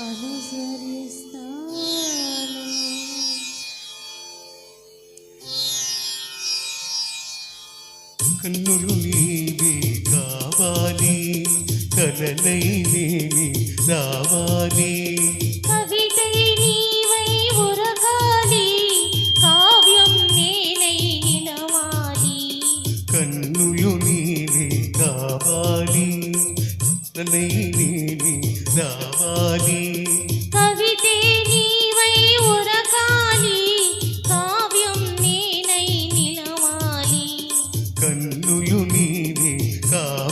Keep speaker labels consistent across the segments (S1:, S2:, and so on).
S1: అనుసరిస్తాను
S2: కన్నులు నీవే కావాలి కలలై నేనే రావాలి. కన్నులు నీవే కావాలి కలలై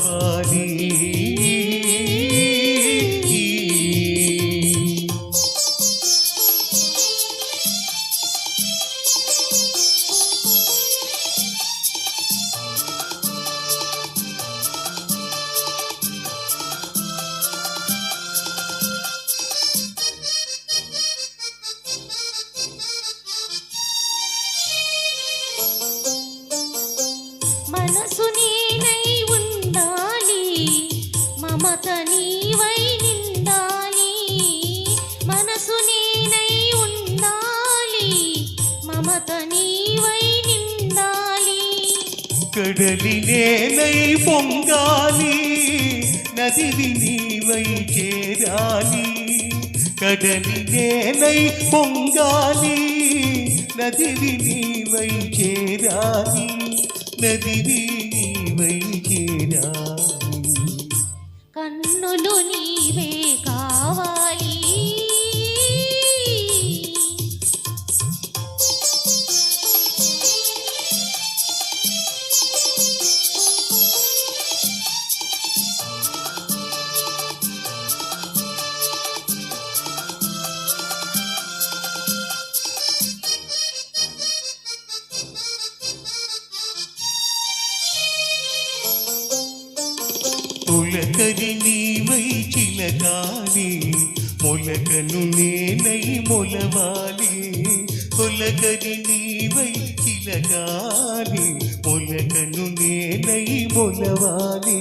S2: পারি Mana sun
S1: మనసు నేనై ఉండాలి. మమత నీవై నిండాలి.
S2: కడలి నేనై పొంగాలి. నదివి నీవై చేరాలి. కడలి నేనై పొంగాలి. నదివి నీవై చేరాలి. నదివి నీవై చేరాలి. పులకరి నీవై చిలకాలి మొలకను నేనై మొలవాలి పులకరి నీవై చిలకాలి మొలకను నేనై మొలవాలి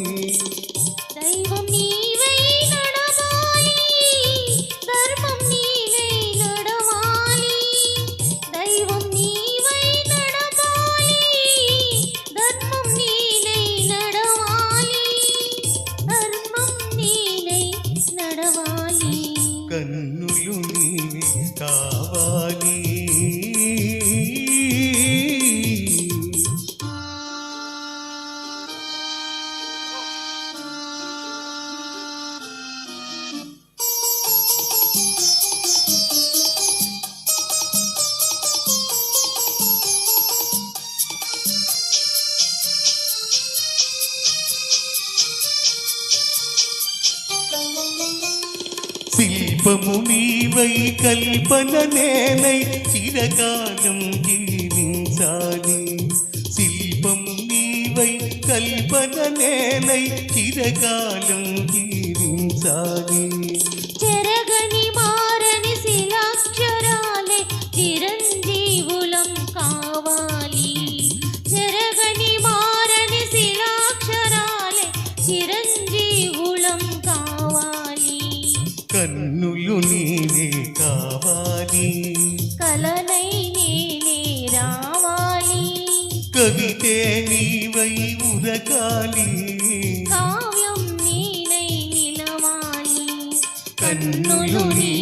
S2: కావాలి శిల్పము నీవై కల్పన నేనై చిరకాలం జీవించాలి. శిల్పం నీవై కల్పన నేనై చిరకాలం జీవించాలి.
S1: చెరగని మా
S2: కన్నులు నీవే కావాలి.
S1: కలనై నేనే రావాలి.
S2: కవితే నీవై ఉరకాలి.
S1: కావ్యం నేనై నిలవాలి.
S2: కన్నులు కావాలి